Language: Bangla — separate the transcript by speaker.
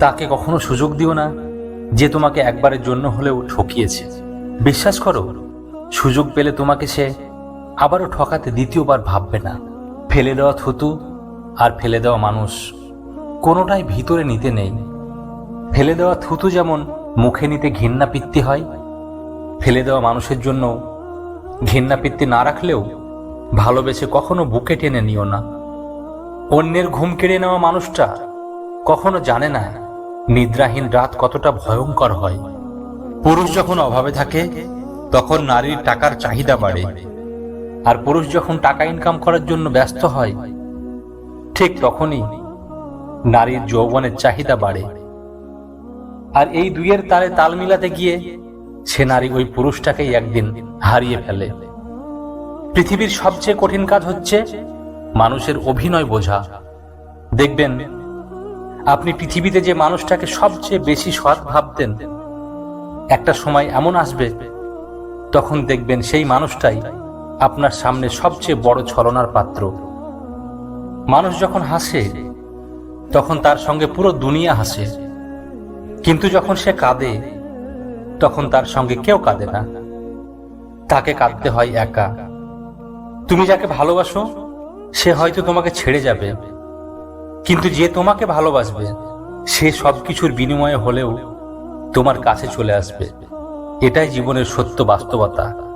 Speaker 1: তাকে কখনো সুযোগ দিও না যে তোমাকে একবারের জন্য হলেও ঠকিয়েছে। বিশ্বাস করো, সুযোগ পেলে তোমাকে সে আবারও ঠকাতে দ্বিতীয়বার ভাববে না। ফেলে দেওয়া থুতু আর ফেলে দেওয়া মানুষ কোনোটাই ভিতরে নিতে নেই। ফেলে দেওয়া থুতু যেমন মুখে নিতে ঘৃণা পিত্তি হয়, ফেলে দেওয়া মানুষের জন্য ঘৃণা পিত্তি না রাখলেও ভালোবেসে কখনো বুকে টেনে নিও না। অন্যের ঘুম কেড়ে নেওয়া মানুষটা কখনো জানে না নিদ্রাহীন রাত কতটা ভয়ঙ্কর হয়। পুরুষ যখন অভাবে থাকে, তখন নারীর টাকার চাহিদা বাড়ে। আর পুরুষ যখন টাকা ইনকাম করার জন্য ব্যস্ত হয়, ঠিক তখনই নারীর যৌবনের চাহিদা বাড়ে। আর এই দুইয়ের তালে তাল মিলাতে গিয়ে সে নারী ওই পুরুষটাকেই একদিন হারিয়ে ফেলে। পৃথিবীর সবচেয়ে কঠিন কাজ হচ্ছে মানুষের অভিনয় বোঝা। দেখবেন আপনি পৃথিবীতে যে মানুষটাকে সবচেয়ে বেশি সৎ ভাবতেন, একটা সময় এমন আসবে, তখন দেখবেন সেই মানুষটাই আপনার সামনে সবচেয়ে বড় ছলনার পাত্র। মানুষ যখন হাসে, তখন তার সঙ্গে পুরো দুনিয়া হাসে। কিন্তু যখন সে কাঁদে, তখন তার সঙ্গে কেউ কাঁদে না। তাকে কাঁদতে হয় একা। তুমি যাকে ভালোবাসো, সে হয়তো তোমাকে ছেড়ে যাবে। কিন্তু যে তোমাকে ভালোবাসবে, সে সব কিছুর বিনিময়ে হলেও তোমার কাছে চলে আসবে। এটাই জীবনের সত্য বাস্তবতা।